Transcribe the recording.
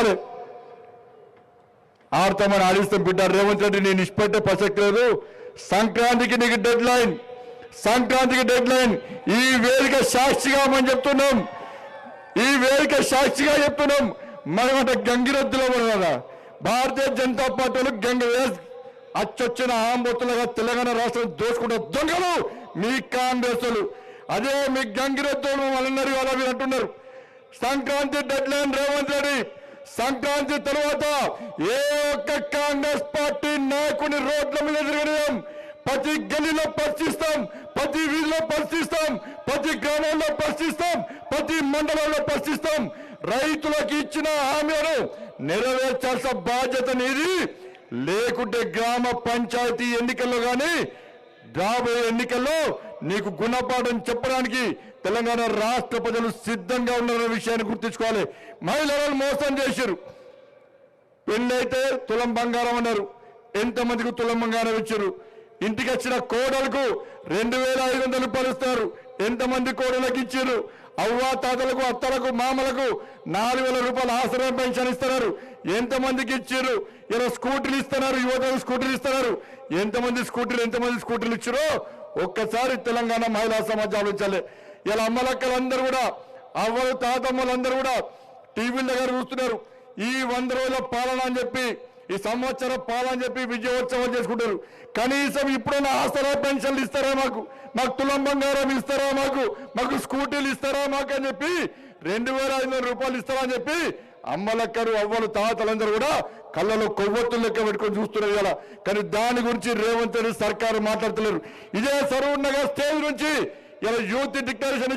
కావాలి ఆడతామని ఆడిస్తాం బిడ్డ రేవంత్ రెడ్డి నేను ఇష్టపెట్టే ప్రసక్తి లేదు సంక్రాంతికి నీకు డెడ్ లైన్ సంక్రాంతికి డెడ్ లైన్ ఈ వేదిక సాక్షిగా మనం చెప్తున్నాం. ఈ వేదిక సాక్షిగా చెప్తున్నాం. మనమంట గంగిరెద్దులో ఉన్నారా భారతీయ జనతా పార్టీలు గంగ అచ్చొచ్చిన ఆంబొత్తులుగా తెలంగాణ రాష్ట్రం దోచుకుంటే దొంగలు మీ కాంగ్రెస్లు అదే మీ గంగిరెద్దులు వాళ్ళన్నారు వాళ్ళ మీరు అంటున్నారు. Sankranti deadline Revanth Reddy. సంక్రాంతి తర్వాత ఏ ఒక్క కాంగ్రెస్ పార్టీ నాయకుని రోడ్ల మీద తిరగడం ప్రతి గల్లీలో పరిశీలిస్తాం ప్రతి వీధిలో పరిశీలిస్తాం ప్రతి గ్రామంలో పరిశీలిస్తాం ప్రతి మండలంలో పరిశీలిస్తాం. రైతులకు ఇచ్చిన హామీలను నెరవేర్చాల్సిన బాధ్యత నీది. లేకుంటే గ్రామ పంచాయతీ ఎన్నికల్లో కానీ రాబోయే ఎన్నికల్లో నీకు గుణపాఠం చెప్పడానికి తెలంగాణ రాష్ట్ర ప్రజలు సిద్ధంగా ఉన్నారనే విషయాన్ని గుర్తుంచుకోవాలి. మహిళలను మోసం చేశారు పెళ్ళైతే తులం బంగారం అన్నారు. ఎంతమందికి తులం బంగారం ఇచ్చారు ఇంటికి వచ్చిన కోడలకు రెండు వేల ఐదు వందలు పలుస్తారు. ఎంతమంది కోడలకు ఇచ్చారు అవ్వ తాతలకు అత్తలకు మామలకు నాలుగు వేల రూపాయలు ఆసరా పెన్షన్ ఇస్తున్నారు. ఎంతమందికి ఇచ్చారు ఇలా స్కూటీలు ఇస్తున్నారు యువతకు స్కూటీలు ఇస్తున్నారు. ఎంతమంది స్కూటీలు ఎంతమంది స్కూటీలు ఇచ్చారో ఒక్కసారి తెలంగాణ మహిళా సమాజం ఆలోచించాలి. ఇలా అమ్మలక్కలందరూ కూడా అవ్వలు తాతమ్మలందరూ కూడా టీవీల దగ్గర చూస్తున్నారు. ఈ వంద రోజుల పాలన అని చెప్పి ఈ సంవత్సరం పాలని చెప్పి విజయోత్సవం చేసుకుంటారు. కనీసం ఇప్పుడున్న ఆసరా పెన్షన్లు ఇస్తారా మాకు? మాకు తులం బంగారం ఇస్తారా మాకు? మాకు స్కూటీలు ఇస్తారా మాకు అని చెప్పి రెండు వేల ఐదు వందల రూపాయలు ఇస్తారా అని చెప్పి అమ్మలక్కరు అవ్వలు తాతలందరూ కూడా కళ్ళలో కొవ్వొత్తులు లెక్క పెట్టుకొని చూస్తున్నారు కదా కానీ దాని గురించి రేవంత్ రెడ్డి సర్కారు మాట్లాడుతున్నారు. ఇదే సరూర్ నగర్ స్టేజ్ నుంచి ఇలా యూత్ డిక్లరేషన్